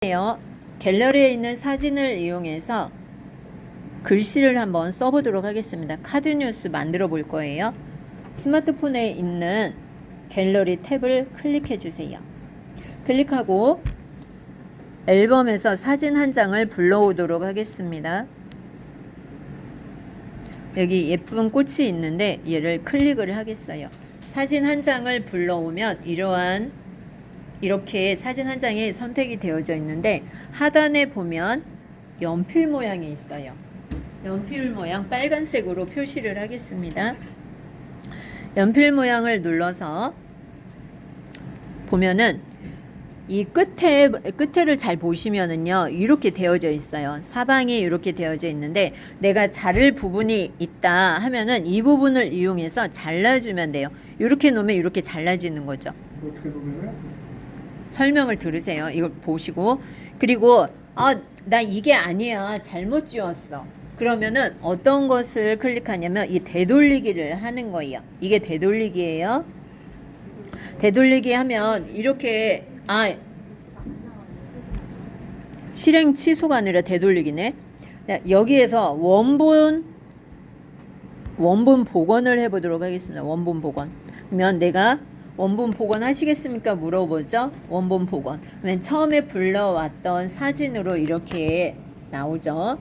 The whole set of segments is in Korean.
안녕하세요. 갤러리에 있는 사진을 이용해서 글씨를 한번 써보도록 하겠습니다. 카드 뉴스 만들어 볼 거예요. 스마트폰에 있는 갤러리 탭을 클릭해 주세요. 클릭하고 앨범에서 사진 한 장을 불러오도록 하겠습니다. 여기 예쁜 꽃이 있는데 얘를 클릭을 하겠어요. 사진 한 장을 불러오면 이러한 이렇게 사진 한 장이 선택이 되어져 있는데 하단에 보면 연필 모양이 있어요. 연필 모양 빨간색으로 표시를 하겠습니다. 연필 모양을 눌러서 보면은 이 끝에 끝에를 잘 보시면은요 이렇게 되어져 있어요 사방이 이렇게 되어져 있는데 내가 자를 부분이 있다 하면은 이 부분을 이용해서 잘라주면 돼요 이렇게 놓으면 이렇게 잘라지는 거죠 설명을 들으세요. 이걸 보시고 그리고 아 나 이게 아니야 잘못 지웠어. 그러면은 어떤 것을 클릭하냐면 이 되돌리기를 하는 거예요. 이게 되돌리기예요. 되돌리기 하면 이렇게 아 실행 취소가 아니라 되돌리기네. 자, 여기에서 원본 원본 복원을 해보도록 하겠습니다. 원본 복원. 그러면 내가 원본 복원 하시겠습니까? 물어보죠. 원본 복원. 맨 처음에 불러왔던 사진으로 이렇게 나오죠.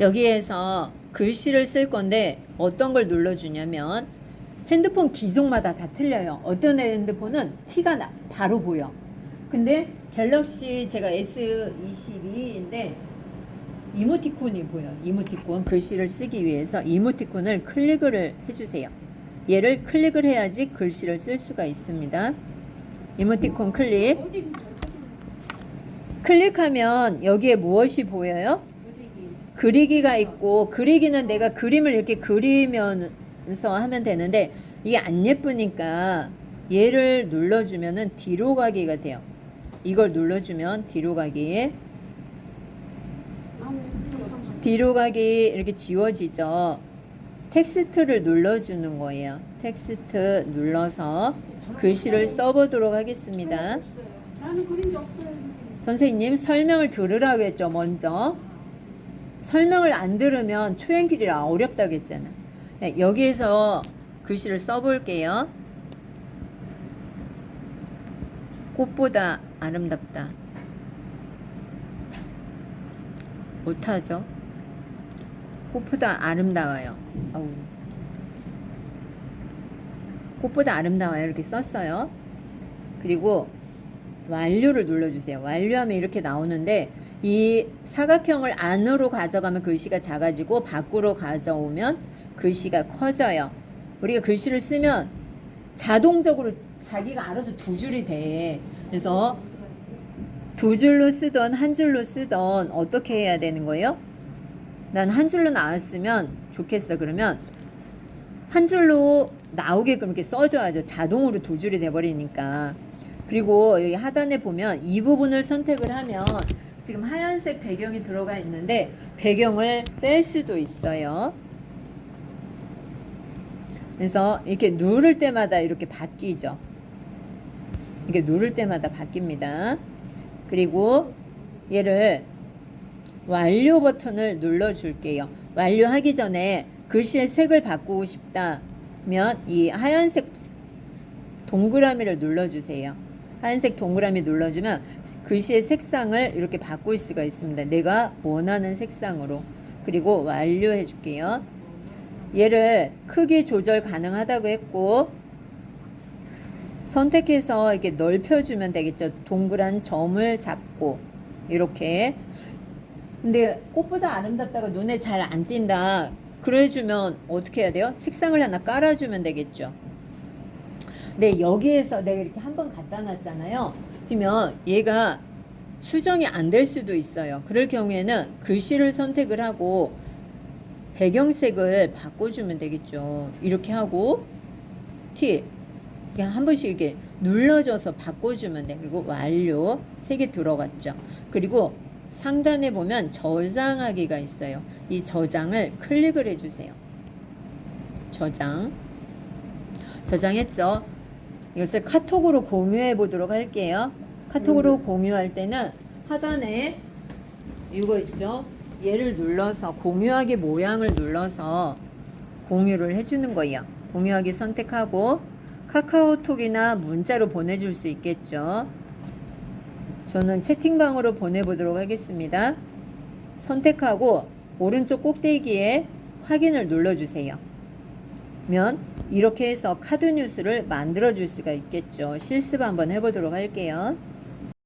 여기에서 글씨를 쓸 건데 어떤 걸 눌러주냐면 핸드폰 기종마다 다 틀려요. 어떤 핸드폰은 티가 나, 바로 보여. 근데 갤럭시 제가 S22인데 이모티콘이 보여. 이모티콘 글씨를 쓰기 위해서 이모티콘을 클릭을 해주세요. 얘를 클릭을 해야지 글씨를 쓸 수가 있습니다. 이모티콘 클릭. 클릭하면 여기에 무엇이 보여요? 그리기가 있고 그리기는 내가 그림을 이렇게 그리면서 하면 되는데 이게 안 예쁘니까 얘를 눌러주면은 뒤로 가기가 돼요. 이걸 눌러주면 뒤로 가기. 뒤로 가기 이렇게 지워지죠. 텍스트를 눌러주는 거예요. 텍스트 눌러서 글씨를 써보도록 하겠습니다. 선생님 설명을 들으라고 했죠 먼저. 설명을 안 들으면 초행길이라 어렵다고 했잖아. 네, 여기에서 글씨를 써볼게요. 꽃보다 아름답다. 못하죠 꽃보다 아름다워요 어우. 꽃보다 아름다워요 이렇게 썼어요 그리고 완료를 눌러주세요. 완료하면 이렇게 나오는데 이 사각형을 안으로 가져가면 글씨가 작아지고 밖으로 가져오면 글씨가 커져요. 우리가 글씨를 쓰면 자동적으로 자기가 알아서 두 줄이 돼. 그래서 두 줄로 쓰던 한 줄로 쓰던 어떻게 해야 되는 거예요? 난 한 줄로 나왔으면 좋겠어. 그러면 한 줄로 나오게끔 이렇게 써줘야죠. 자동으로 두 줄이 돼버리니까. 그리고 여기 하단에 보면 이 부분을 선택을 하면 지금 하얀색 배경이 들어가 있는데 배경을 뺄 수도 있어요. 그래서 이렇게 누를 때마다 이렇게 바뀌죠. 이게 누를 때마다 바뀝니다. 그리고 얘를 완료 버튼을 눌러 줄게요. 완료하기 전에 글씨의 색을 바꾸고 싶다면 이 하얀색 동그라미를 눌러 주세요. 하얀색 동그라미 눌러주면 글씨의 색상을 이렇게 바꿀 수가 있습니다. 내가 원하는 색상으로. 그리고 완료해 줄게요. 얘를 크기 조절 가능하다고 했고 선택해서 이렇게 넓혀주면 되겠죠. 동그란 점을 잡고 이렇게. 근데 꽃보다 아름답다가 눈에 잘 안 띈다. 그래주면 어떻게 해야 돼요? 색상을 하나 깔아주면 되겠죠. 네, 여기에서 내가 이렇게 한 번 갖다 놨잖아요. 그러면 얘가 수정이 안 될 수도 있어요. 그럴 경우에는 글씨를 선택을 하고 배경색을 바꿔주면 되겠죠. 이렇게 하고 T 그냥 한 번씩 이렇게 눌러줘서 바꿔주면 돼. 그리고 완료 세 개 들어갔죠. 그리고 상단에 보면 저장하기가 있어요. 이 저장을 클릭을 해주세요. 저장 저장했죠. 이것을 카톡으로 공유해 보도록 할게요. 카톡으로 공유할 때는 하단에 이거 있죠? 얘를 눌러서 공유하기 모양을 눌러서 공유를 해주는 거예요. 공유하기 선택하고 카카오톡이나 문자로 보내줄 수 있겠죠. 저는 채팅방으로 보내보도록 하겠습니다. 선택하고 오른쪽 꼭대기에 확인을 눌러주세요. 면 이렇게 해서 카드 뉴스를 만들어 줄 수가 있겠죠. 실습 한번 해보도록 할게요.